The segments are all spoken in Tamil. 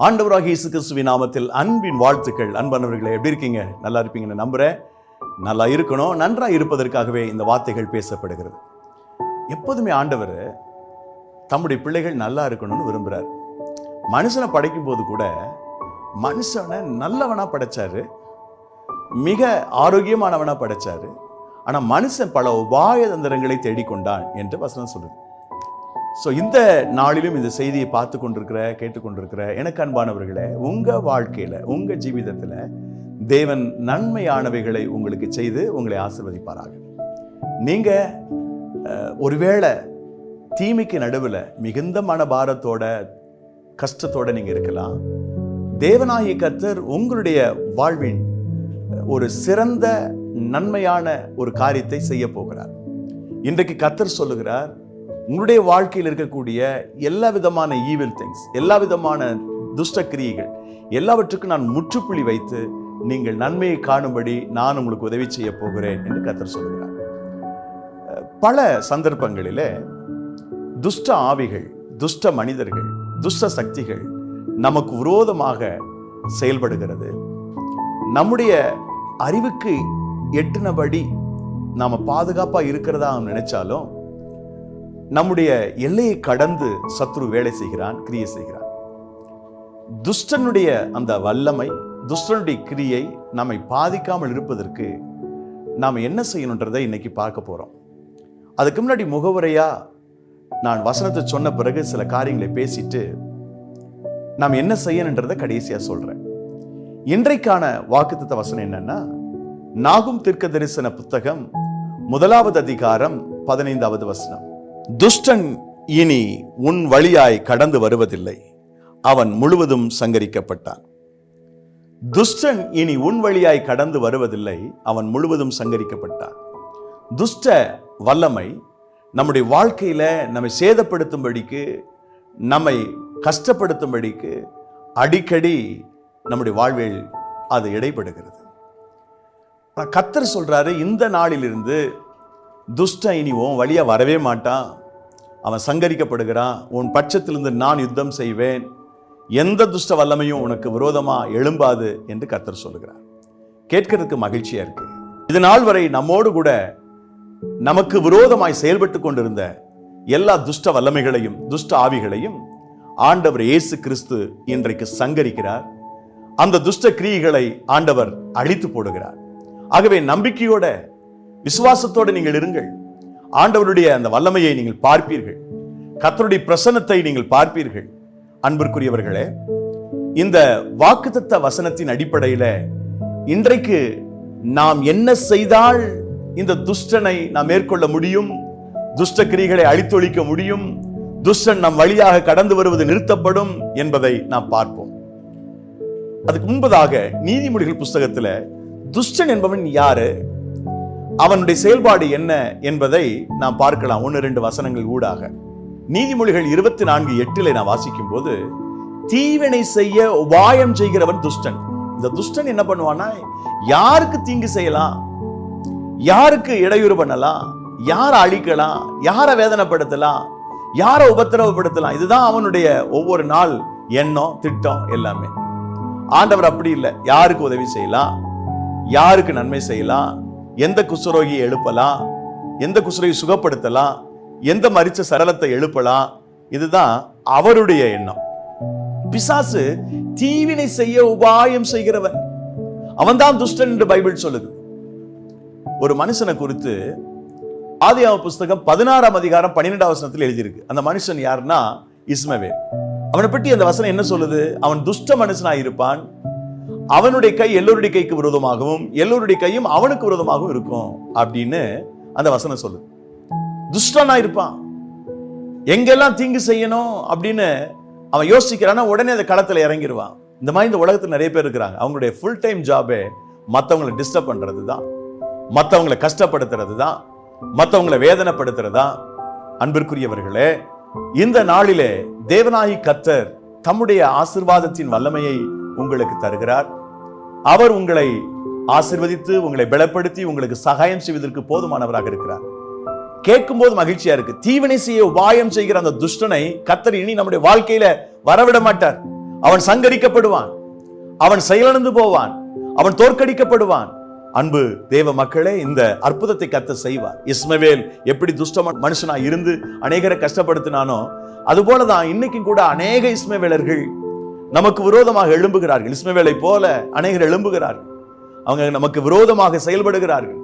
ஆண்டவராக இயேசு கிறிஸ்துவின் நாமத்தில் அன்பின் வாழ்த்துக்கள். அன்பானவர்களே எப்படி இருக்கீங்க? நல்லா இருப்பீங்கன்னு நம்புறேன். நல்லா இருக்கணும். நன்றாக இருப்பதற்காகவே இந்த வார்த்தைகள் பேசப்படுகிறது. எப்போதுமே ஆண்டவர் தம்முடைய பிள்ளைகள் நல்லா இருக்கணும்னு விரும்புகிறார் மனுஷனை படைக்கும் போது கூட மனுஷனை நல்லவனா படைச்சாரு. மிக ஆரோக்கியமானவனா படைச்சாரு. ஆனா மனுஷன் பல உபாய தந்திரங்களை தேடிக்கொண்டான் என்று வசனம் சொல்லுது. ஸோ இந்த நாளிலும் இந்த செய்தியை பார்த்து கொண்டிருக்கிற கேட்டுக்கொண்டிருக்கிற எனக்கு அன்பானவர்களே உங்க வாழ்க்கையில உங்கள் ஜீவிதத்தில் தேவன் நன்மையானவைகளை உங்களுக்கு செய்து உங்களை ஆசிர்வதிப்பாராக. நீங்க ஒருவேளை தீமைக்கு நடுவில் மிகுந்த மனபாரத்தோட கஷ்டத்தோட நீங்க இருக்கலாம். தேவனாகிய கர்த்தர் உங்களுடைய வாழ்வின் ஒரு சிறந்த நன்மையான ஒரு காரியத்தை செய்ய போகிறார். இன்றைக்கு கத்தர் சொல்லுகிறார் உங்களுடைய வாழ்க்கையில் இருக்கக்கூடிய எல்லா விதமான ஈவில் திங்ஸ் எல்லா விதமான துஷ்ட கிரியைகள் எல்லாவற்றுக்கும் நான் முற்றுப்புள்ளி வைத்து நீங்கள் நன்மையை காணும்படி நான் உங்களுக்கு உதவி செய்ய போகிறேன் என்று கத்தர் சொல்கிறார் பல சந்தர்ப்பங்களிலே துஷ்ட ஆவிகள் துஷ்ட மனிதர்கள் துஷ்ட சக்திகள் நமக்கு விரோதமாக செயல்படுகிறது. நம்முடைய அறிவுக்கு எட்டினபடி நாம் பாதுகாப்பாக இருக்கிறதா அவன் நினைச்சாலும் நம்முடைய எல்லையை கடந்து சத்ரு வேலை செய்கிறான் கிரியை செய்கிறான். துஷ்டனுடைய அந்த வல்லமை துஷ்டனுடைய கிரியை நம்மை பாதிக்காமல் இருப்பதற்கு நாம் என்ன செய்யணுன்றதை இன்னைக்கு பார்க்க போகிறோம் அதுக்கு முன்னாடி முகவரையாக நான் வசனத்தை சொன்ன பிறகு சில காரியங்களை பேசிட்டு நாம் என்ன செய்யணுன்றதை கடைசியாக சொல்கிறேன் இன்றைக்கான வாக்குத்த வசனம் என்னன்னா நாகும் தீர்க்க தரிசன புத்தகம் முதலாவது அதிகாரம் பதினைந்தாவது வசனம். துஷ்டன் இனி உன் வழியாய் கடந்து வருவதில்லை. அவன் முழுவதும் சங்கரிக்கப்பட்டான். துஷ்டன் இனி உன் வழியாய் கடந்து வருவதில்லை. அவன் முழுவதும் சங்கரிக்கப்பட்டான். துஷ்ட வல்லமை நம்முடைய வாழ்க்கையில நம்மை சேதப்படுத்தும்படிக்கு நம்மை கஷ்டப்படுத்தும்படிக்கு அடிக்கடி நம்முடைய வாழ்வில் அது இடைப்படுகிறது. கத்தர் சொல்றாரு இந்த நாளிலிருந்து துஷ்ட இனி உன் வழியா வரவே மாட்டான். அவன் சங்கரிக்கப்படுகிறான். உன் பட்சத்திலிருந்து நான் யுத்தம் செய்வேன். எந்த துஷ்ட வல்லமையும் உனக்கு விரோதமா எழும்பாது என்று கர்த்தர் சொல்லுகிறார். கேட்கறதுக்கு மகிழ்ச்சியாக இருக்கு. இது நாள் வரை நம்மோடு கூட நமக்கு விரோதமாய் செயல்பட்டு கொண்டிருந்த எல்லா துஷ்ட வல்லமைகளையும் துஷ்ட ஆவிகளையும் ஆண்டவர் இயேசு கிறிஸ்து இன்றைக்கு சங்கரிக்கிறார். அந்த துஷ்ட கிரியைகளை ஆண்டவர் அழித்து போடுகிறார். ஆகவே நம்பிக்கையோட விசுவாசத்தோட நீங்கள் இருங்கள். ஆண்டவருடைய அந்த வல்லமையை நீங்கள் பார்ப்பீர்கள். கத்தருடைய பிரசன்னத்தை நீங்கள் பார்ப்பீர்கள். அன்பிற்குரியவர்களே இந்த வாக்குத்தத்த வசனத்தின் அடிப்படையில இன்றைக்கு நாம் என்ன செய்தால் இந்த துஷ்டனை நாம் மேற்கொள்ள முடியும்? துஷ்ட கிரிகளை அழித்தொழிக்க முடியும்? துஷ்டன் நம் வழியாக கடந்து வருவது நிறுத்தப்படும் என்பதை நாம் பார்ப்போம். அதுக்கு முன்பதாக நீதிமொழிகள் புஸ்தகத்துல துஷ்டன் என்பவன் யாரு? அவனுடைய செயல்பாடு என்ன என்பதை நாம் பார்க்கலாம். ஒன்று ரெண்டு வசனங்கள் ஊடாக. நீதிமொழிகள் இருபத்தி நான்கு எட்டில் நான் வாசிக்கும் போது தீவினை செய்ய உபாயம் செய்கிறவன் துஷ்டன். இந்த துஷ்டன் என்ன பண்ணுவான்னா யாருக்கு தீங்கு செய்யலாம்? யாருக்கு இடையூறு பண்ணலாம்? யாரை அழிக்கலாம்? யாரை வேதனைப்படுத்தலாம்? யாரை உபத்திரவப்படுத்தலாம்? இதுதான் அவனுடைய ஒவ்வொரு நாள் எண்ணம் திட்டம் எல்லாமே. ஆண்டவர் அப்படி இல்லை. யாருக்கு உதவி செய்யலாம்? யாருக்கு நன்மை செய்யலாம்? எந்த குசுரோகியை எழுப்பலாம்? எந்த குசுரோகி சுகப்படுத்தலாம்? எந்த மரிச்ச சரளத்தை எழுப்பலாம்? இதுதான் அவருடைய எண்ணம். பிசாசு தீவினை செய்ய உபாயம் செய்கிறவன் அவன்தான் துஷ்டன் என்று பைபிள் சொல்லுது. ஒரு மனுஷனை குறித்து ஆதியாவ புஸ்தகம் பதினாறாம் அதிகாரம் பன்னிரெண்டாம் வசனத்தில் எழுதியிருக்கு. அந்த மனுஷன் யாருன்னா? இஸ்மவேல். அவனை பற்றி அந்த வசனம் என்ன சொல்லுது? அவன் துஷ்ட மனுஷனாக இருப்பான் அவனுடைய கை எல்லோருடைய கைக்கு விரோதமாகவும் எல்லோருடைய கையும் அவனுக்கு விரோதமாகவும் இருக்கும் அப்படின்னு அந்த வசனம் சொல்லுது. துஷ்டனா இருப்பான். எங்கெல்லாம் தீங்கு செய்யணும் அப்படின்னு அவன் யோசிக்கிறான்னா உடனே அந்த களத்துல இறங்கிடுவான் இந்த மாதிரி இந்த உலகத்துல நிறைய பேர் இருக்கிறாங்க. அவங்களுடைய ஃபுல் டைம் ஜாபே மற்றவங்களை டிஸ்டர்ப் பண்ணுறது தான் மற்றவங்களை கஷ்டப்படுத்துறது தான் மற்றவங்களை வேதனைப்படுத்துறது? தான் அன்பிற்குரியவர்களே இந்த நாளிலே தேவனாகி கத்தர் தம்முடைய ஆசிர்வாதத்தின் வல்லமையை உங்களுக்கு தருகிறார். அவர் உங்களை ஆசிர்வதித்து உங்களை பலப்படுத்தி உங்களுக்கு சகாயம் செய்வதற்கு போதுமானவராக இருக்கிறார். கேட்கும்போது மகிழ்ச்சியா இருக்கு. தீவினை செய்ய உபாயம் செய்கிற அந்த துஷ்டனை கத்தர் இனி நம்முடைய வாழ்க்கையில வரவிட மாட்டார். அவன் சங்கரிக்கப்படுவான். அவன் செயலந்து போவான். அவன் தோற்கடிக்கப்படுவான். அன்பு தேவ மக்களே இந்த அற்புதத்தை கத்த செய்வார். இஸ்மவேல் எப்படி துஷ்ட மனுஷனா இருந்து அநேகரை கஷ்டப்படுத்தினானோ அதுபோலதான் இன்னைக்கும் கூட அநேக இஸ்மவேலர்கள் நமக்கு விரோதமாக எழும்புகிறார்கள். இஸ்மவேலை போல அநேகர் எழும்புகிறார்கள். அவங்க நமக்கு விரோதமாக செயல்படுகிறார்கள்.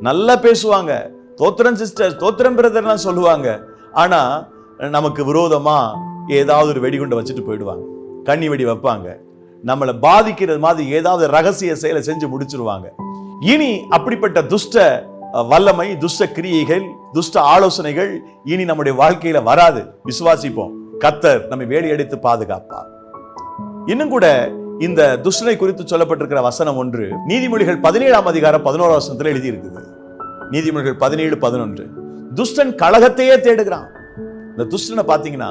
நல்லா பேசுவாங்க. தோத்திரம் சிஸ்டர் தோத்திரம் பிரதர்லாம் சொல்லுவாங்க. ஆனா நமக்கு விரோதமா ஏதாவது ஒரு வெடிகுண்டை வச்சுட்டு போயிடுவாங்க. கண்ணி வெடி வைப்பாங்க. நம்மளை பாதிக்கிறது மாதிரி ஏதாவது ரகசிய செயலை செஞ்சு முடிச்சிருவாங்க. இனி அப்படிப்பட்ட துஷ்ட வல்லமை துஷ்ட கிரியைகள் துஷ்ட ஆலோசனைகள் இனி நம்முடைய வாழ்க்கையில வராது. விசுவாசிப்போம். கத்தர் நம்மை வேலையடித்து பாதுகாப்பார். இன்னும் கூட இந்த துஷ்டனை குறித்து சொல்லப்பட்டிருக்கிற வசனம் ஒன்று நீதிமொழிகள் பதினேழாம் அதிகாரம் பதினோரா வசனத்தில் எழுதி இருக்குது நீதிமொழிகள் பதினேழு பதினொன்று. துஷ்டன் கழகத்தையே தேடுகிறான். இந்த துஷ்டனை பார்த்தீங்கன்னா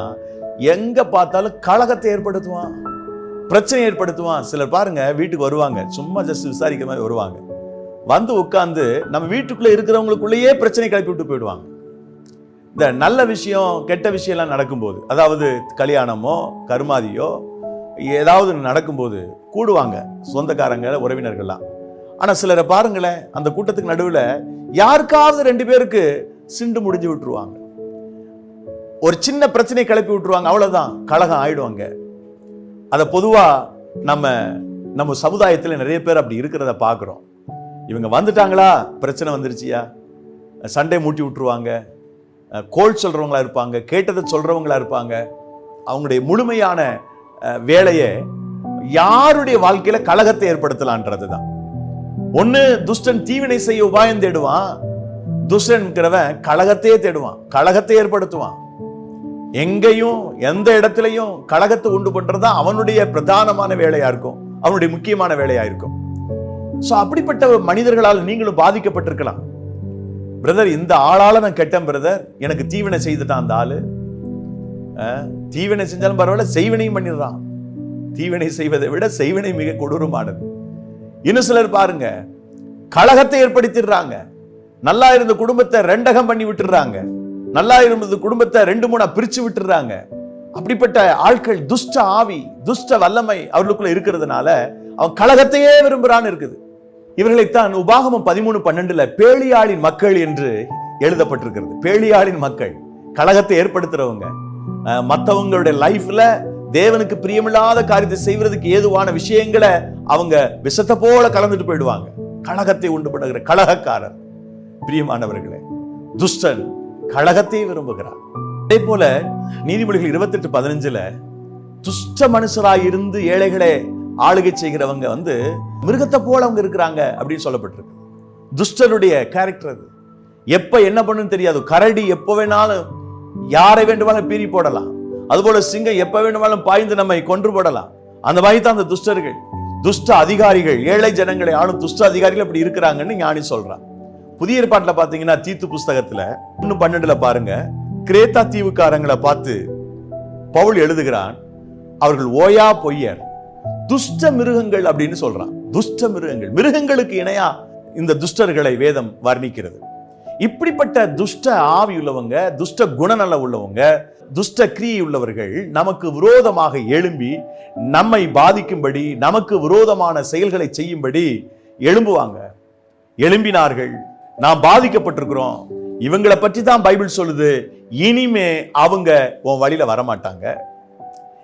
எங்க பார்த்தாலும் கழகத்தை ஏற்படுத்துவான். பிரச்சனை ஏற்படுத்துவான். சிலர் பாருங்க வீட்டுக்கு வருவாங்க. சும்மா ஜஸ்ட் விசாரிக்கிற மாதிரி வருவாங்க. வந்து உட்காந்து நம்ம வீட்டுக்குள்ள இருக்கிறவங்களுக்குள்ளேயே பிரச்சனை கிளப்பி விட்டு போயிடுவாங்க. இந்த நல்ல விஷயம் கெட்ட விஷயம்லாம் நடக்கும்போது அதாவது கல்யாணமோ கருமாதியோ ஏதாவது நடக்கும்போது கூடுவாங்க சொந்தக்காரங்க உறவினர்கள்லாம். ஆனால் சிலரை பாருங்களேன் அந்த கூட்டத்துக்கு நடுவில் யாருக்காவது ரெண்டு பேருக்கு சிண்டு முடிஞ்சு விட்டுருவாங்க. ஒரு சின்ன பிரச்சனை கிளப்பி விட்டுருவாங்க அவ்வளோதான் கழகம் ஆயிடுவாங்க. அதை பொதுவாக நம்ம நம்ம சமுதாயத்தில் நிறைய பேர் அப்படி இருக்கிறத பார்க்குறோம் இவங்க வந்துட்டாங்களா? பிரச்சனை வந்துருச்சியா? சண்டை மூட்டி விட்டுருவாங்க. கோல் சொல்றவங்களா இருப்பாங்க கேட்டதை சொல்றவங்களா இருப்பாங்க. அவங்களுடைய முழுமையான வேலையை யாருடைய வாழ்க்கையில கழகத்தை ஏற்படுத்தலான்றது தான் ஒன்று துஷ்டன் தீவினை செய்ய உபாயம் தேடுவான். துஷ்டன்கிறவன் கழகத்தையே தேடுவான். கழகத்தை ஏற்படுத்துவான். எங்கேயும் எந்த இடத்துலையும் கழகத்தை உண்டு பண்றதா அவனுடைய பிரதானமான வேலையா இருக்கும். அவனுடைய முக்கியமான வேலையா இருக்கும். ஸோ அப்படிப்பட்ட மனிதர்களால் நீங்களும் பாதிக்கப்பட்டிருக்கலாம். பிரதர் இந்த ஆளால நான் கெட்டேன் பிரதர் எனக்கு தீவினை செய்துட்டான் அந்த ஆளு. தீவினை செஞ்சாலும் பரவாயில்ல செய்வினையும் பண்ணிடுறான் தீவினை செய்வதை விட செய்வினை மிக கொடூரமானது. இன்னும் சிலர் பாருங்க கழகத்தை ஏற்படுத்திடுறாங்க. நல்லா இருந்த குடும்பத்தை ரெண்டகம் பண்ணி விட்டுறாங்க நல்லா இருந்தது குடும்பத்தை ரெண்டு மூணா பிரிச்சு விட்டுறாங்க அப்படிப்பட்ட ஆட்கள் துஷ்ட ஆவி துஷ்ட வல்லமை அவர்களுக்குள்ள இருக்கிறதுனால அவன் கழகத்தையே விரும்புறான்னு இருக்குது. இவர்களைத்தான் உபாகமம் பதிமூணு பன்னெண்டுல பேழியாளின் மக்கள் என்று எழுதப்பட்டிருக்கிறது. பேழியாளின் மக்கள் கழகத்தை ஏற்படுத்துறவங்க. மற்றவங்களுடைய மத்தவங்களுடைய லைஃப்ல தேவனுக்கு பிரியமில்லாத காரியத்தை செய்வதற்கு ஏதுவான விஷயங்களை அவங்க விஷத்தை போல கலந்துட்டு போயிடுவாங்க. கழகத்தை உண்டு பண்ணுகிற கழகக்காரர் பிரியமானவர்களே துஷ்டன் கழகத்தை விரும்புகிறார். அதே போல நீதிமொழிகள் இருபத்தெட்டு பதினஞ்சுல துஷ்ட மனுஷராய் இருந்து ஏழைகளை ஆளுகை செய்கிறவங்க வந்து மிருகத்தை போல அவங்க இருக்கிறாங்க அப்படின்னு சொல்லப்பட்டிருக்கு. துஷ்டருடைய கேரக்டர் அது. எப்ப என்ன பண்ணுன்னு தெரியாது. கரடி எப்ப வேணாலும் யாரை வேண்டுமானாலும் பீறி போடலாம். அதுபோல சிங்கம் எப்ப வேண்டுமானாலும் பாய்ந்து நம்மை கொன்று போடலாம். அந்த மாதிரி தான் அந்த துஷ்டர்கள் துஷ்ட அதிகாரிகள் ஏழை ஜனங்களை ஆளும் துஷ்ட அதிகாரிகள் அப்படி இருக்கிறாங்கன்னு ஞானி சொல்றான். புதிய ஏற்பாட்டில் பாத்தீங்கன்னா தீத்து புஸ்தகத்துல ஒன்னு பன்னெண்டுல பாருங்க. கிரேத்தா தீவுக்காரங்களை பார்த்து பவுல் எழுதுகிறான் அவர்கள் ஓயா பொய்யர். துஷ்ட மிருகங்கள் அப்படின்னு சொல்றான். துஷ்ட மிருகங்கள். மிருகங்களுக்கு இணையா இந்த துஷ்டர்களை வேதம் வர்ணிக்கிறது. இப்படிப்பட்ட துஷ்ட ஆவி உள்ளவங்க துஷ்ட குணநல உள்ளவங்க துஷ்ட கிரியை உள்ளவர்கள் நமக்கு விரோதமாக எழும்பி நம்மை பாதிக்கும்படி நமக்கு விரோதமான செயல்களை செய்யும்படி எழும்புவாங்க. எழும்பினார்கள். நாம் பாதிக்கப்பட்டிருக்கிறோம். இவங்களை பற்றி தான் பைபிள் சொல்லுது. இனிமே அவங்க உன் வழியில வரமாட்டாங்க.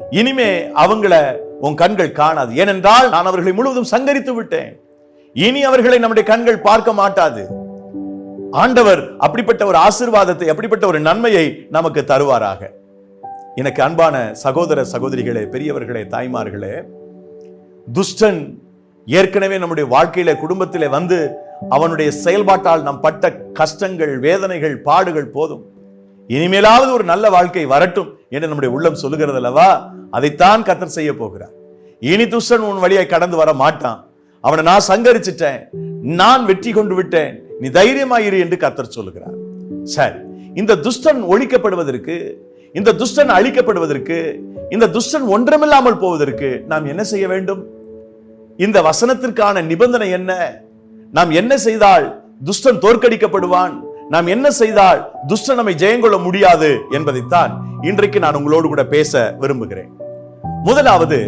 இனிமே அவங்கள உன் கண்கள் காணாது. ஏனென்றால் நான் அவர்களை முழுவதும் சங்கரித்து விட்டேன். இனி அவர்களை நம்முடைய கண்கள் பார்க்க மாட்டாது. ஆண்டவர் அப்படிப்பட்ட ஒரு ஆசீர்வாதத்தை அப்படிப்பட்ட ஒரு நன்மையை நமக்கு தருவாராக. எனக்கு அன்பான சகோதர சகோதரிகளே பெரியவர்களே தாய்மார்களே துஷ்டன் ஏற்கனவே நம்முடைய வாழ்க்கையில குடும்பத்திலே வந்து அவனுடைய செயல்பாட்டால் நாம் பட்ட கஷ்டங்கள் வேதனைகள் பாடுகள் போதும். இனிமேலாவது ஒரு நல்ல வாழ்க்கை வரட்டும் என்று நம்முடைய உள்ளம் சொல்லுகிறது அல்லவா? அதைத்தான் கத்தர் செய்ய போகிறார். இனி துஷ்டன் உன் வழியை கடந்து வர மாட்டான். அவனை நான் சங்கரிச்சிட்டேன். நான் வெற்றி கொண்டு விட்டேன். நீ தைரியமாயிரு என்று கத்தர் சொல்லுகிறார். சரி இந்த துஷ்டன் ஒழிக்கப்படுவதற்கு இந்த துஷ்டன் அழிக்கப்படுவதற்கு இந்த துஷ்டன் ஒன்றமில்லாமல் போவதற்கு நாம் என்ன செய்ய வேண்டும்? இந்த வசனத்திற்கான நிபந்தனை என்ன? நாம் என்ன செய்தால் துஷ்டன் தோற்கடிக்கப்படுவான்? நாம் என்ன செய்தால் துஷ்டன் நம்மை ஜெயங்கொள்ள முடியாது என்பதைத்தான் இன்றைக்கு நான் உங்களோடு கூட பேச விரும்புகிறேன். முதலாவது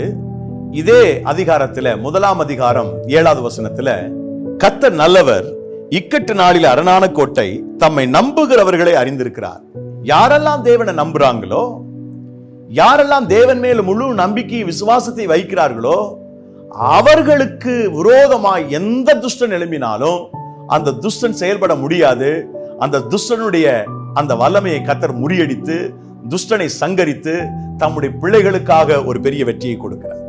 இதே அதிகாரத்துல முதலாம் அதிகாரம் ஏழாவது வசனத்துல கத்த நல்லவர் இக்கட்டு நாளில் அரணான கோட்டை தம்மை நம்புகிறவர்களை அறிந்திருக்கிறார். யாரெல்லாம் தேவனை நம்புறாங்களோ யாரெல்லாம் தேவன் மேல் முழு நம்பிக்கை விசுவாசத்தை வைக்கிறார்களோ அவர்களுக்கு விரோதமாய் எந்த துஷ்டன் எழும்பினாலும் அந்த துஷ்டன் செயல்பட முடியாது. அந்த துஷ்டனுடைய அந்த வல்லமையை கத்தர் முறியடித்து துஷ்டனை சங்கரித்து தம்முடைய பிள்ளைகளுக்காக ஒரு பெரிய வெற்றியை கொடுக்கிறார்.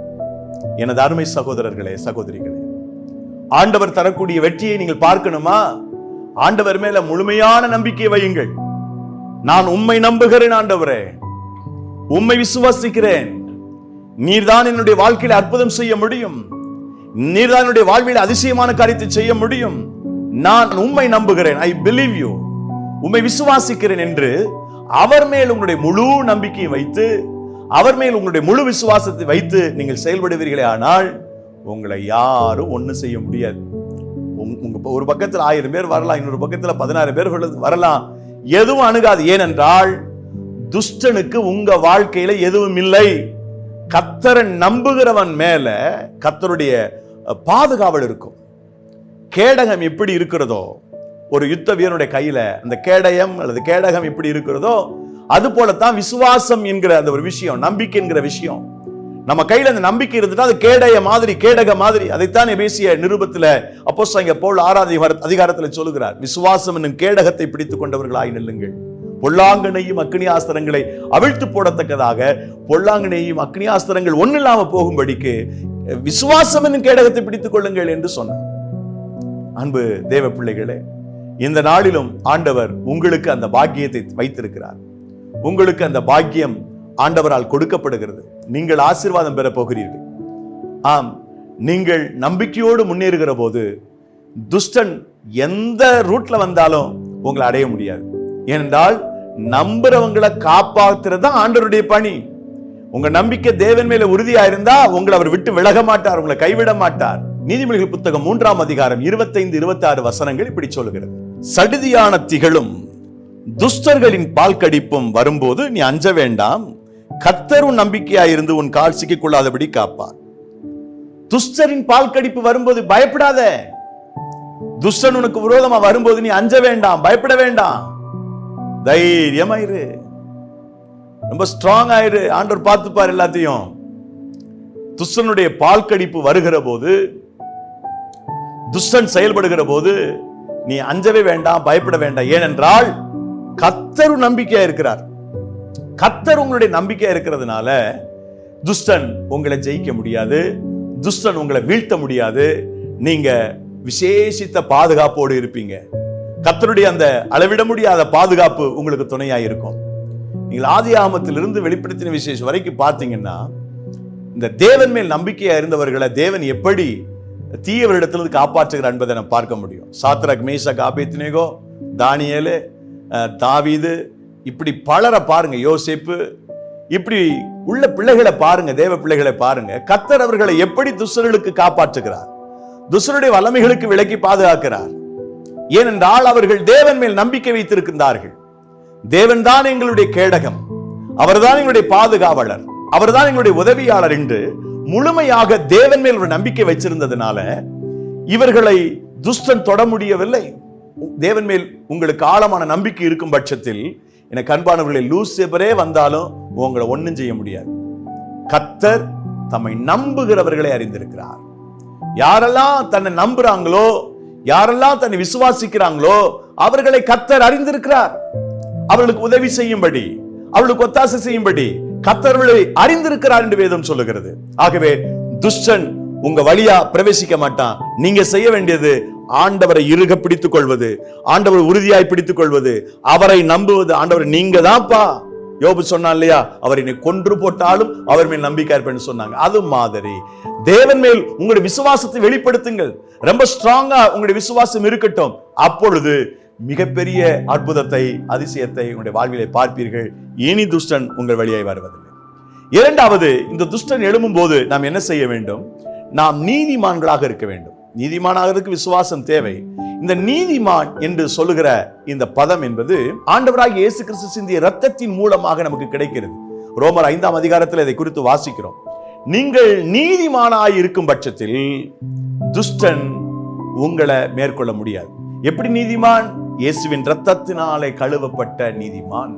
எனது அருமை சகோதரர்களே சகோதரிகளே ஆண்டவர் தரக்கூடிய வெற்றியை நீங்கள் பார்க்கணுமா? ஆண்டவர் மேல முழுமையான நம்பிக்கை வையுங்கள். நான் உம்மை நம்புகிறேன் ஆண்டவரே. உம்மை விசுவாசிக்கிறேன். நீர்தான் என்னுடைய வாழ்க்கையில அற்புதம் செய்ய முடியும். நீர்தான் என்னுடைய வாழ்வில் அதிசயமான காரியத்தை செய்ய முடியும். நான் உம்மை நம்புகிறேன். ஐ பிலீவ் யூ உம்மை விசுவாசிக்கிறேன் என்று அவர் மேல் உங்களுடைய முழு நம்பிக்கையை வைத்து அவர் மேல் உங்களுடைய முழு விசுவாசத்தை வைத்து நீங்கள் செயல்படுவீர்களே ஆனால் உங்களை யாரும் ஒண்ணும் செய்ய முடியாது. உங்க- ஒரு பக்கத்துல ஆயிரம் பேர் வரலாம் இன்னொரு பக்கத்துல பதினாறு பேர் வரலாம். எதுவும் அணுகாது. ஏனென்றால் துஷ்டனுக்கு உங்க வாழ்க்கையில எதுவும் இல்லை. கத்தரை நம்புகிறவன் மேல கத்தருடைய பாதுகாவல் இருக்கும். கேடகம் எப்படி இருக்கிறதோ ஒரு யுத்த வீரனுடைய கையில அந்த கேடயம் அல்லது கேடகம் எப்படி இருக்கிறதோ அது போலத்தான் விசுவாசம் என்கிற அந்த ஒரு விஷயம் நம்பிக்கை என்கிற விஷயம். நம்ம கையில அந்த நம்பிக்கை இருந்துட்டா அது கேடைய மாதிரி கேடக மாதிரி. அதைத்தான் பேசிய நிருபத்துல அப்போ இங்கே போல் ஆறாவது அதிகாரத்தில் அதிகாரத்துல சொல்லுகிறார். விசுவாசம் என்னும் கேடகத்தை பிடித்துக் கொண்டவர்களாய் நில்லுங்கள். பொல்லாங்கனையும் அக்னியாஸ்திரங்களை அவிழ்த்து போடத்தக்கதாக பொல்லாங்கனையும் அக்னியாஸ்திரங்கள் ஒன்றும் இல்லாமல் போகும்படிக்கு விசுவாசம் என்னும் கேடகத்தை பிடித்துக் கொள்ளுங்கள் என்று சொன்னார். அன்பு தேவ பிள்ளைகளே இந்த நாளிலும் ஆண்டவர் உங்களுக்கு அந்த பாக்கியத்தை வைத்திருக்கிறார். உங்களுக்கு அந்த பாக்கியம் ஆண்டவரால் கொடுக்கப்படுகிறது. நீங்கள் ஆசீர்வாதம் பெற போகிறீர்கள். ஆம் நீங்கள் நம்பிக்கையோடு முன்னேறுகிற போது துஷ்டன் எந்த ரூட்ல வந்தாலும் உங்களை அடைய முடியாது. ஏனென்றால் நம்புறவங்களை காப்பாத்துறது தான் ஆண்டவருடைய பணி. உங்க நம்பிக்கை தேவன் மேல உறுதியா இருந்தா உங்களை அவர் விட்டு விலக மாட்டார் உங்களை கைவிட மாட்டார். நீதிமொழிகள் புத்தகம் மூன்றாம் அதிகாரம் இருபத்தைந்து இருபத்தி ஆறு வசனங்கள் இப்படி சொல்லுகிறது. சடுதியான திகழும் துஷ்டர்களின் பால் கடிப்பும் வரும்போது நீ அஞ்ச வேண்டாம். கத்தரும் நம்பிக்கையாயிருந்து உன் கால் சிக்கிக் கொள்ளாதபடி காப்பார். துஷ்டரின் பால் கடிப்பு வரும்போது பயப்படாத. துஷ்டன் உனக்கு விரோதமா வரும்போது நீ அஞ்ச வேண்டாம் பயப்பட வேண்டாம். தைரியமாயிரு. ரொம்ப ஸ்ட்ராங் ஆயிரு. ஆண்டவர் பார்த்துப்பார் எல்லாத்தையும். துஷ்டனுடைய பால் கடிப்பு வருகிற போது துஷ்டன் செயல்படுகிற போது நீ அஞ்சவே வேண்டாம் பயப்பட வேண்டாம். ஏனென்றால் கத்தரு நம்பிக்கையா இருக்கிறார். கத்தர் உங்களுடைய நம்பிக்கை இருக்கிறதுனால துஷ்டன் உங்களை ஜெயிக்க முடியாது துஷ்டன் உங்களை வீழ்த்த முடியாது. நீங்க விசேஷித்த பாதுகாப்போடு இருப்பீங்க. கத்தருடைய அந்த அளவிட முடியாத பாதுகாப்பு உங்களுக்கு துணையா இருக்கும். நீங்கள் ஆதி ஆமத்திலிருந்து வெளிப்படுத்தின விசேஷம் வரைக்கும் பார்த்தீங்கன்னா இந்த தேவன் மேல் நம்பிக்கையா இருந்தவர்களை தேவன் எப்படி தீயவரிடத்திலிருந்து காப்பாற்றுகிறார் என்பதை நம்ம பார்க்க முடியும். சாத்ரக் மேஷக் ஆபேத்னேகோ தானியலு தாவீது இப்படி பலரை பாருங்க யோசிப்பு. இப்படி உள்ள பிள்ளைகளை பாருங்க தேவ பிள்ளைகளை பாருங்க. கத்தர் அவர்களை எப்படி துஷ்டர்களுக்கு காப்பாற்றுகிறார்? துஷ்டருடைய வல்லமைகளுக்கு விலக்கி பாதுகாக்கிறார். ஏனென்றால் அவர்கள் தேவன் மேல் நம்பிக்கை வைத்திருக்கின்றார்கள். தேவன் தான் எங்களுடைய கேடகம். அவர்தான் எங்களுடைய பாதுகாவலர். அவர்தான் எங்களுடைய உதவியாளர் என்று முழுமையாக தேவன் மேல் ஒரு நம்பிக்கை வச்சிருந்ததுனால இவர்களை துஷ்டன் தொட முடியவில்லை. தேவன் மேல் உங்களுக்கு ஆழமான நம்பிக்கை இருக்கும் பட்சத்தில் எனக்கு அன்பானவர்களை லூசிபரே வந்தாலும் உங்களை ஒன்றும் செய்ய முடியாது. கத்தர் தம்மை நம்புகிறவர்களை அறிந்திருக்கிறார். யாரெல்லாம் தன்னை நம்புறாங்களோ யாரெல்லாம் தன்னை விசுவாசிக்கிறாங்களோ அவர்களை கத்தர் அறிந்திருக்கிறார். அவர்களுக்கு உதவி செய்யும்படி அவர்களுக்கு ஒத்தாசை செய்யும்படி கத்தர்களை அறிந்திருக்கிறார் என்று வேதம் சொல்லுகிறது. ஆகவே துஷ்டன் உங்க வழியா பிரவேசிக்க மாட்டான். நீங்க செய்ய வேண்டியது ஆண்டவரை இருக பிடித்துக் கொள்வது ஆண்டவரை உறுதியாய் பிடித்துக் கொள்வது அவரை நம்புவது. ஆண்டவர் நீங்க தான்ப்பா யோபு சொன்னான் இல்லையா? அவர் என்னை கொன்று போட்டாலும் அவர் மேல் நம்பிக்கை இருப்பேன்னு சொன்னாங்க. அது மாதிரி. தேவன் மேல் உங்களுடைய விசுவாசத்தை வெளிப்படுத்துங்கள். ரொம்ப ஸ்ட்ராங்கா உங்களுடைய விசுவாசம் இருக்கட்டும். அப்பொழுது மிகப்பெரிய அற்புதத்தை அதிசயத்தை உங்களுடைய வாழ்விலே பார்ப்பீர்கள். இனி துஷ்டன் உங்கள் வழியாய் வருவதில்லை. இரண்டாவது இந்த துஷ்டன் எழும்பும் போது நாம் என்ன செய்ய வேண்டும்? நாம் நீதிமான்களாக இருக்க வேண்டும். நீதிமானாகிறதுக்கு விசுவாசம் தேவை. இந்த நீதிமான் என்று சொல்லுகிற இந்த பதம் என்பது ஆண்டவராக இயேசு கிறிஸ்து சிந்திய ரத்தத்தின் மூலமாக நமக்கு கிடைக்கிறது. ரோமர் ஐந்தாம் அதிகாரத்தில் இதை குறித்து வாசிக்கிறோம். நீங்கள் நீதிமானாய் இருக்கும் பட்சத்தில் துஷ்டன் உங்களை மேற்கொள்ள முடியாது. எப்படி நீதிமான்? இயேசுவின் ரத்தத்தினாலே கழுவப்பட்ட நீதிமான்.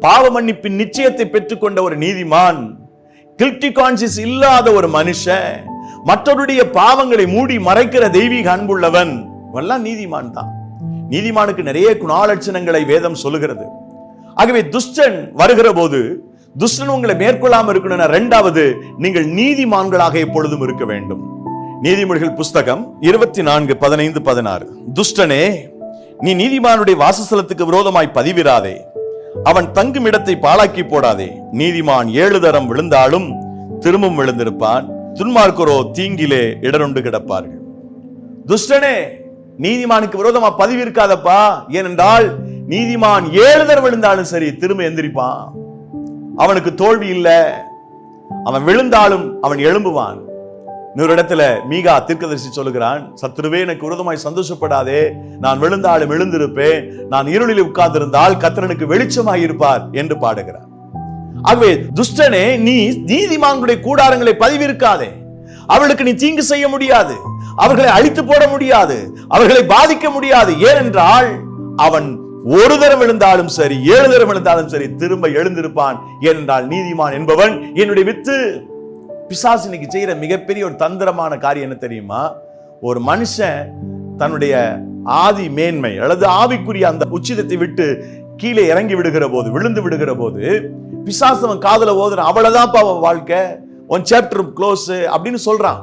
பாவ மன்னிப்பின் நிச்சயத்தை பெற்றுக்கொண்ட ஒரு நீதிமான் கில்ட்டி கான்சியஸ் இல்லாத ஒரு மனுஷன் மற்றவருடைய பாவங்களை மூடி மறைக்கிற தெய்வீக அன்புள்ளவன் எல்லாம் நீதிமான் தான். நீதிமானுக்கு நிறைய குணாலட்சணங்களை வேதம் சொல்லுகிறது. ஆகவே துஷ்டன் வருகிற போது துஷ்டன் உங்களை மேற்கொள்ளாம இருக்கணும்னா ரெண்டாவது நீங்கள் நீதிமான்களாக எப்பொழுதும் இருக்க வேண்டும். நீதிமொழிகள் புஸ்தகம் இருபத்தி நான்கு பதினைந்து பதினாறு. துஷ்டனே நீ நீதிமானுடைய வாசஸ்தலத்துக்கு விரோதமாய் பதிவிராதே. அவன் தங்கும் இடத்தை பாழாக்கி போடாதே. நீதிமான் ஏழு தரம் விழுந்தாலும் திரும்பவும் விழுந்திருப்பான். துன்மார்க்கரோ தீங்கிலே இடருண்டு கிடப்பார்கள். துஷ்டனே நீதிமானுக்கு விரோதமா பதிவு இருக்காதப்பா. ஏனென்றால் நீதிமான் ஏழு தரம் விழுந்தாலும் சரி திரும்ப எந்திரிப்பான். அவனுக்கு தோல்வி இல்ல. அவன் விழுந்தாலும் அவன் எழும்புவான். இன்னொரு இடத்துல மீகா தீர்க்கதரிசி சொல்லுகிறான் சத்துருவே எனக்கு விரோதமாய் சந்தோஷப்படாதே. நான் விழுந்தாலும் எழுந்திருப்பேன். நான் இருளில் உட்கார்ந்திருந்தால் கத்திரனுக்கு வெளிச்சமாய் இருப்பார் என்று பாடுகிறார். ஆகவே துஷ்டனே நீ நீதிமான்களுடைய கூடாரங்களை பதிவிருக்காதே அவர்களுக்கு நீ தீங்கு செய்ய முடியாது. அவர்களை அழித்து போட முடியாது. அவர்களை பாதிக்க முடியாது. ஏனென்றால் அவன் ஒரு தரம் எழுந்தாலும் சரி ஏழு தரம் விழுந்தாலும் சரி திரும்ப எழுந்திருப்பான். ஏனென்றால் நீதிமான் என்பவன் என்னுடைய வித்து. பிசாசு இன்னைக்கு செய்யற மிகப்பெரிய ஒரு தந்திரமான காரியம் என்ன தெரியுமா? ஒரு மனுஷன் தன்னுடைய ஆதி மேன்மை அல்லது ஆவிக்குரிய அந்த உச்சிதத்தை விட்டு கீழே இறங்கி விடுகிற போது விழுந்து விடுகிற போது பிசாசவன் காதுல ஓதுறான் அவ்வளவுதான் அவன் வாழ்க்கை ஒன் சாப்டர் க்ளோஸ் அப்படின்னு சொல்றான்.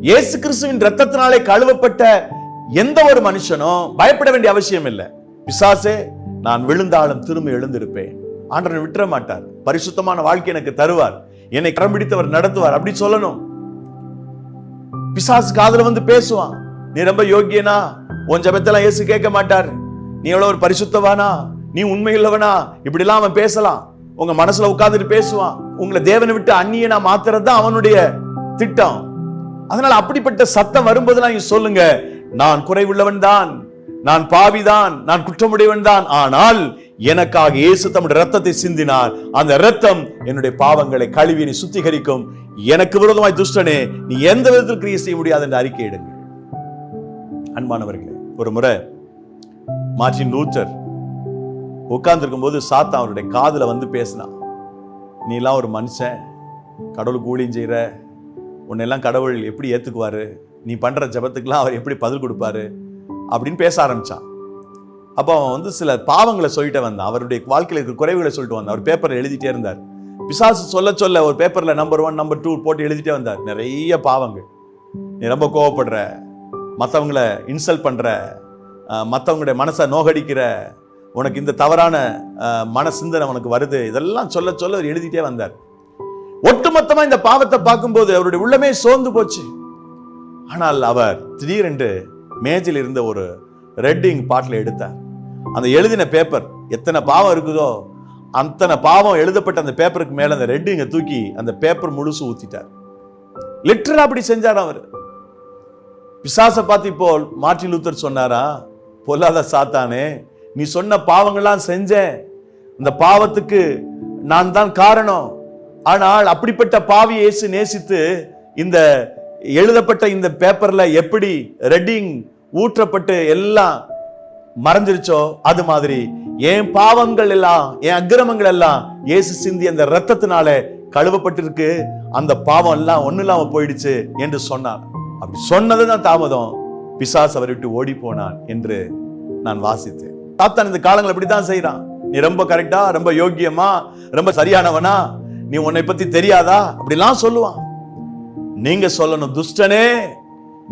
ஏசு கிறிஸ்துவின் ரத்தத்தினாலே கழுவப்பட்ட எந்த ஒரு மனுஷனும் பயப்பட வேண்டிய அவசியம் இல்லை. பிசாசே நான் விழுந்தாலும் திரும்ப எழுந்திருப்பேன். ஆண்டவன் விட்டுற மாட்டார். பரிசுத்தமான வாழ்க்கை எனக்கு தருவார். என்னை கரம் பிடித்தவர் நடத்துவார். அப்படி சொல்லணும். பிசாசு காதல வந்து பேசுவான். நீ ரொம்ப யோக்கியனா உன் ஜபத்தெல்லாம் ஏசு கேட்க மாட்டார். நீ எவ்வளவு ஒரு பரிசுத்தவானா? நீ உண்மையுள்ளவனா? இப்படி எல்லாம் அவன் பேசலாம். உங்க மனசுல உட்கார்ந்துட்டு பேசுவான். உங்களை தேவனை விட்டு அந்நியனா மாத்துறது தான் அவனுடைய திட்டம். அதனால அப்படிப்பட்ட சத்தம் வரும்போதெல்லாம் நீங்க சொல்லுங்க. நான் குறைவுள்ளவன் தான். நான் பாவிதான். நான் குற்றமுடையவன் தான். ஆனால் எனக்காக இயேசு தம்முடைய ரத்தத்தை சிந்தினார். அந்த ரத்தம் என்னுடைய பாவங்களை கழுவி நீ சுத்திகரிக்கும். எனக்கு விரோதமாய் துஷ்டனே நீ எந்த விதத்தில் கிரியை செய்ய முடியாது என்று அறிக்கையிடுங்கள் அன்பானவர்களே ஒரு முறை மார்டின் லூத்தர் உட்கார்ந்துருக்கும் போது சாத்தா அவருடைய காதில் வந்து பேசினான் நீ எல்லாம் ஒரு மனுஷன் கடவுளுக்கு ஊழியம் செய்கிற உன்னெல்லாம் கடவுள் எப்படி ஏற்றுக்குவார் நீ பண்ணுற ஜபத்துக்கெல்லாம் அவர் எப்படி பதில் கொடுப்பாரு? அப்படின்னு பேச ஆரம்பித்தான் அப்போ அவன் வந்து சில பாவங்களை சொல்லிட்டு வந்தான். அவருடைய வாழ்க்கையில் இருக்கிற குறைவுகளை சொல்லிட்டு வந்தான். அவர் பேப்பரில் எழுதிட்டே இருந்தார். பிசாசு சொல்ல சொல்ல ஒரு பேப்பரில் நம்பர் ஒன் நம்பர் டூ போட்டு எழுதிட்டே வந்தார். நிறைய பாவங்கள். நீ ரொம்ப கோவப்படுற மற்றவங்கள இன்சல்ட் பண்ணுற மற்றவங்களுடைய மனசை நோகடிக்கிற உனக்கு இந்த தவறான மன சிந்தனை உனக்கு வருது. இதெல்லாம் சொல்ல சொல்ல அவர் எழுதிட்டே வந்தார். ஒட்டுமொத்தமாக இந்த பாவத்தை பார்க்கும்போது அவருடைய உள்ளமே சோர்ந்து போச்சு. ஆனால் அவர் திடீரென்று மேஜில் இருந்த ஒரு ரெட்டிங் பாட்டில் எடுத்தார். அந்த எழுதின பேப்பர் எத்தனை பாவம் இருக்குதோ அத்தனை பாவம் எழுதப்பட்ட அந்த பேப்பருக்கு மேலே அந்த ரெட்டிங்கை தூக்கி அந்த பேப்பர் முழுசு ஊற்றிட்டார் லிட்டரலா அப்படி செஞ்சார் அவர். பிசாசை பார்த்து இப்போ மார்ட்டின் லூத்தர் சொன்னாரா பொல்லாத சாத்தானே நீ சொன்ன பாவங்கள்லாம் செஞ்சேன். இந்த பாவத்துக்கு நான் தான் காரணம். ஆனால் அப்படிப்பட்ட பாவி இயேசு நேசித்து இந்த எழுதப்பட்ட இந்த பேப்பரில் எப்படி ரெட்டிங் ஊற்றப்பட்டு எல்லாம் மறைஞ்சிருச்சோ? அது மாதிரி என் பாவங்கள் எல்லாம் என் அக்கிரமங்கள் எல்லாம் இயேசு சிந்தி அந்த ரத்தத்தினால கழுவப்பட்டிருக்கு. அந்த பாவம் எல்லாம் ஒண்ணு இல்லாம போயிடுச்சு என்று சொன்னார். அப்படி சொன்னது தான் தாமதம். பிசாஸ் அவரை விட்டு ஓடி போனான் என்று நான் வாசித்தேன். சாத்தான் இந்த காலங்கள் அப்படித்தான் செய்யறான் நீ ரொம்ப கரெக்டா ரொம்ப யோக்கியமா ரொம்ப சரியானவனா நீ உன்னை பத்தி தெரியாதா? அப்படிலாம் சொல்லுவான். நீங்க சொல்லணும் துஷ்டனே!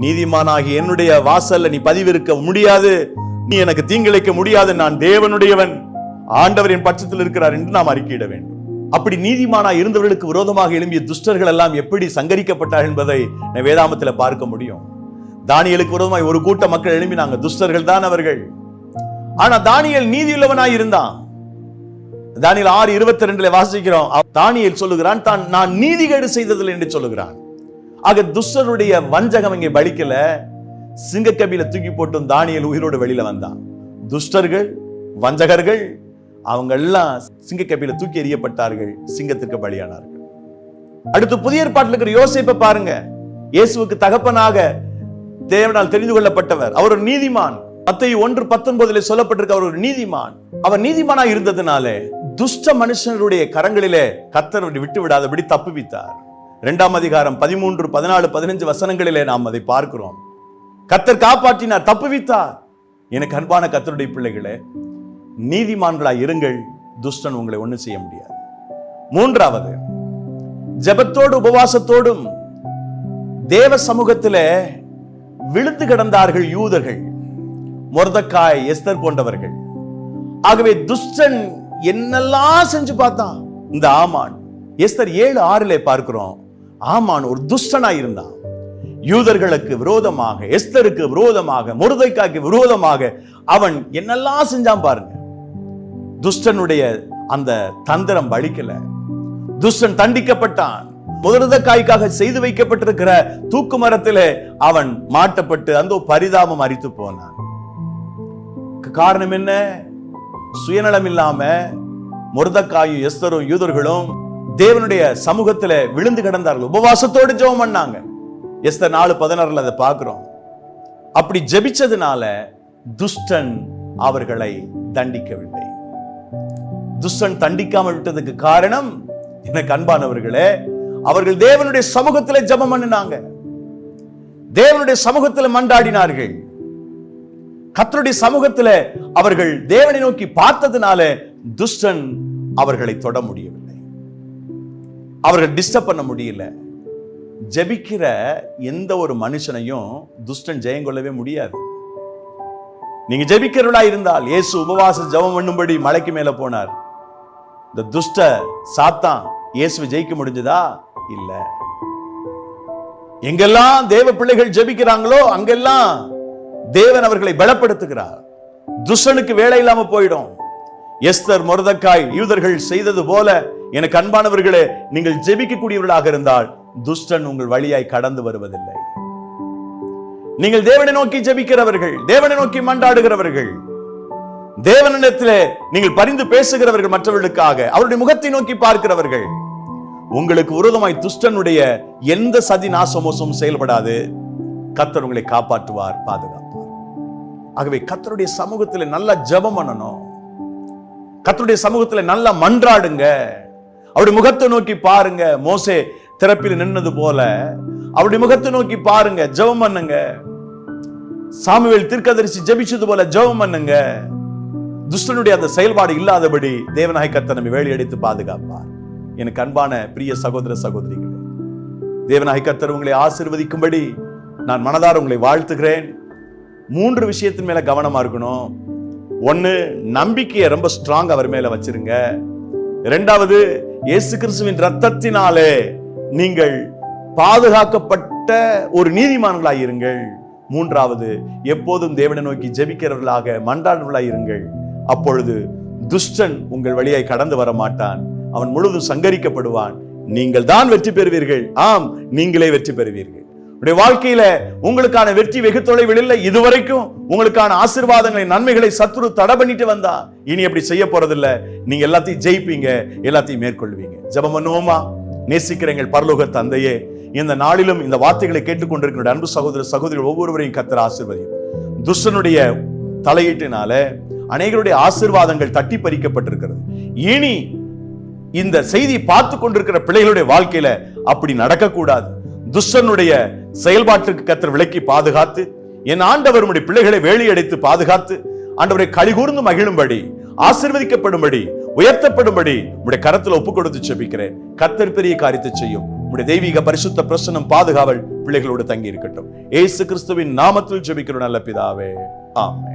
நீதிமானாகி என்னுடைய வாசல்ல நீ பதிவிருக்க முடியாது. நீ எனக்கு தீங்கிழைக்க முடியாது. நான் தேவனுடையவன். ஆண்டவர் என் பட்சத்தில் இருக்கிறார் என்று நாம் அறிக்கையிட வேண்டும். அப்படி நீதிமானா இருந்தவர்களுக்கு விரோதமாக எழும்பிய துஷ்டர்கள் எல்லாம் எப்படி சங்கரிக்கப்பட்டார் என்பதை வேதாமத்தில் வேதாமத்துல பார்க்க முடியும். தானியலுக்கு விரோதமாய் ஒரு கூட்ட மக்கள் எழும்பினாங்க. துஷ்டர்கள் தான் அவர்கள். ஆனா தானியல் நீதியுள்ளவனாய் இருந்தான். தானியல் ஆறு இருபத்தி ரெண்டுல வாசிக்கிறோம். தானியல் சொல்லுகிறான் தான் நான் நீதிகேடு செய்ததில்லை என்று சொல்லுகிறான். ஆக துஷ்டருடைய வஞ்சகம் இங்கே பலிக்கல. சிங்கக்கபில தூக்கி போட்டும் தானியல் உயிரோடு வெளியில வந்தான். துஷ்டர்கள் வஞ்சகர்கள் அவங்க எல்லாம் சிங்கக்கபில தூக்கி எறியப்பட்டார்கள் சிங்கத்திற்கு பலியானார்கள். அடுத்து புதிய ஏற்பாட்டில் இருக்கிற யோசேப்பை பாருங்க. இயேசுக்கு தகப்பனாக தேவனால் தெரிந்து கொள்ளப்பட்டவர். அவர் ஒரு நீதிமான். மத்திய ஒன்று பத்தொன்பதுல சொல்லப்பட்டிருக்க அவர் ஒரு நீதிமான். அவர் நீதிமானா இருந்ததுனால துஷ்ட மனுஷனுடைய கரங்களிலே கத்தர் விட்டு விடாதபடி தப்புவித்தார். ரெண்டாம் அதிகாரம் பதிமூன்று பதினாலு பதினஞ்சு வசனங்களிலே நாம் அதை பார்க்கிறோம். கத்தர் காப்பாற்றினார் தப்புவித்தார். எனக்கு அன்பான கத்தருடைய பிள்ளைகளே நீதிமான்களாய் இருங்கள் துஷ்டன் உங்களை ஒண்ணும் செய்ய முடியாது. மூன்றாவது ஜபத்தோடு உபவாசத்தோடும் தேவ சமூகத்தில் விழுந்து கிடந்தார்கள் யூதர்கள் மொர்தக்காய் எஸ்தர் போன்றவர்கள். ஆகவே துஷ்டன் என்னெல்லாம் செஞ்சு பார்த்தான். இந்த ஆமான் எஸ்தர் ஏழு ஆறிலே பார்க்கிறோம். ஆமான் ஒரு துஷ்டனா இருந்தான். யூதர்களுக்கு விரோதமாக எஸ்தருக்கு விரோதமாக முருதைக்காய்க்கு விரோதமாக அவன் என்னெல்லாம் செஞ்சான் பாருங்க. துஷ்டனுடைய அந்த தந்திரம் பலிக்கல துஷ்டன் தண்டிக்கப்பட்டான். முதலுதக்காய்க்காக செய்து வைக்கப்பட்டிருக்கிற தூக்கு மரத்திலே அவன் மாட்டப்பட்டு அந்த பரிதாபம் அரித்து போனான். காரணம் என்ன? சுயநலம் இல்லாம முருதக்காயும் எஸ்தரும் யூதர்களும் தேவனுடைய சமூகத்துல விழுந்து கிடந்தார்கள். உபவாசத்தோடு ஜெபம் பண்ணாங்க. எஸ்த நாலு பதினாறுல அதை பார்க்கிறோம். அப்படி ஜெபிச்சதுனால துஷ்டன் அவர்களை தண்டிக்கவில்லை. துஷ்டன் தண்டிக்காமல் விட்டதுக்கு காரணம் எனக்கு அன்பானவர்களே அவர்கள் தேவனுடைய சமூகத்தில் ஜபம் பண்ணினாங்க. தேவனுடைய சமூகத்தில் மன்றாடினார்கள் கத்தருடைய சமூகத்தில் அவர்கள் தேவனை நோக்கி பார்த்ததுனால துஷ்டன் அவர்களை தொட முடியவில்லை. அவர்கள் டிஸ்டர்ப் பண்ண முடியல. ஜெபிக்கிற எந்த ஒரு மனுஷனையும் துஷ்டன் ஜெயம் கொள்ளவே முடியாது. நீங்க ஜெபிக்கிறவளா இருந்தால் இயேசு உபவாச ஜெபம் பண்ணும்படி மலைக்கு மேல போனார். இந்த துஷ்ட சாத்தான் இயேசுவை ஜெயிக்க முடிஞ்சதா? இல்ல. எங்கெல்லாம் தேவ பிள்ளைகள் ஜெபிக்கிறாங்களோ அங்கெல்லாம் தேவன் அவர்களை பலப்படுத்துகிறார். துஷ்டனுக்கு வேலை இல்லாம போயிடும். எஸ்தர் மொரதக்காய் யூதர்கள் செய்தது போல எனக்கு அன்பானவர்களே நீங்கள் ஜெபிக்கக்கூடியவர்களாக இருந்தால் துஷ்டன் உங்கள் வழியாய் கடந்து வருவதில்லை. நீங்கள் தேவனை நோக்கி ஜெபிக்கிறவர்கள் தேவனை நோக்கி மண்டாடுகிறவர்கள் தேவனிடத்திலே நீங்கள் பரிந்து பேசுகிறவர்கள் மற்றவர்களுக்காக அவருடைய முகத்தை நோக்கி பார்க்கிறவர்கள் உங்களுக்கு விரோதமாய் துஷ்டனுடைய எந்த சதி நாசமோசமும் செயல்படாது. கத்தர் உங்களை காப்பாற்றுவார் பாதுகாப்பார். ஆகவே கத்தருடைய சமூகத்தில் நல்லா ஜபம் பண்ணணும். கத்தருடைய சமூகத்தில் நல்லா மன்றாடுங்க. அவருடைய முகத்தை நோக்கி பாருங்க. மோசே திறப்பில் நின்னது போல. அவருடைய முகத்தை நோக்கி பாருங்க. ஜெபம் பண்ணுங்க. சாமுவேல் தீர்க்கதரிசி ஜபிச்சது போல ஜெபம் பண்ணுங்க. துஷ்டனுடைய அந்த செயல்பாடு இல்லாதபடி தேவநாய கத்தை நம்ம வேலையடித்து பாதுகாப்பார். எனக்கு அன்பான பிரிய சகோதர சகோதரிகளே தேவநாய கத்தர் உங்களை ஆசிர்வதிக்கும்படி நான் மனதார உங்களை வாழ்த்துகிறேன். மூன்று விஷயத்தின் மேல கவனமா இருக்கணும். ஒன்னு நம்பிக்கையை ரொம்ப ஸ்ட்ராங் அவர் மேல வச்சிருங்க. இரண்டாவது இயேசு கிறிஸ்துவின் ரத்தத்தினாலே நீங்கள் பாதுகாக்கப்பட்ட ஒரு நீதிமான்களாய் இருங்கள். மூன்றாவது எப்போதும் தேவனை நோக்கி ஜெபிக்கிறவர்களாக மன்றாடுவர்களாய் இருங்கள். அப்பொழுது துஷ்டன் உங்கள் வழியாய் கடந்து வர மாட்டான். அவன் முழுதும் சங்கரிக்கப்படுவான். நீங்கள் தான் வெற்றி பெறுவீர்கள். ஆம் நீங்களே வெற்றி பெறுவீர்கள். உடைய வாழ்க்கையில உங்களுக்கான வெற்றி வெகு தொலைவில் இல்லை. இதுவரைக்கும் உங்களுக்கான ஆசிர்வாதங்களை நன்மைகளை சத்துரு தடை பண்ணிட்டு வந்தா இனி அப்படி செய்ய போறதில்ல. நீங்க எல்லாத்தையும் ஜெயிப்பீங்க எல்லாத்தையும் மேற்கொள்வீங்க. ஜபம் பண்ணுவோமா? நேசிக்கிற எங்கள் பரலோக தந்தையே இந்த நாளிலும் இந்த வார்த்தைகளை கேட்டுக்கொண்டிருக்கிற அன்பு சகோதர சகோதரிகள் ஒவ்வொருவரையும் கத்திர ஆசிர்வதியும். துஷ்டனுடைய தலையீட்டினால அநேகருடைய ஆசீர்வாதங்கள் தட்டி பறிக்கப்பட்டிருக்கிறது. இனி இந்த செய்தி பார்த்து கொண்டிருக்கிற பிள்ளைகளுடைய வாழ்க்கையில அப்படி நடக்கக்கூடாது. துஷ்டனுடைய செயல்பாட்டிற்கு கத்தர் விலக்கி பாதுகாத்து என் ஆண்டவர் உடைய பிள்ளைகளை வேலியடைத்து பாதுகாத்து ஆண்டவரை கழிகூர்ந்து மகிழும்படி ஆசிர்வதிக்கப்படும்படி உயர்த்தப்படும்படி உடைய கரத்தில் ஒப்பு கொடுத்து செபிக்கிறேன் கத்தர் பெரிய காரியத்தை செய்யும். உடைய தெய்வீக பரிசுத்த பிரசனம் பாதுகாவல் பிள்ளைகளோடு தங்கி இருக்கட்டும் ஏசு கிறிஸ்துவின் நாமத்தில் ஜெபிக்கிறோம் நல்ல பிதாவே. ஆமே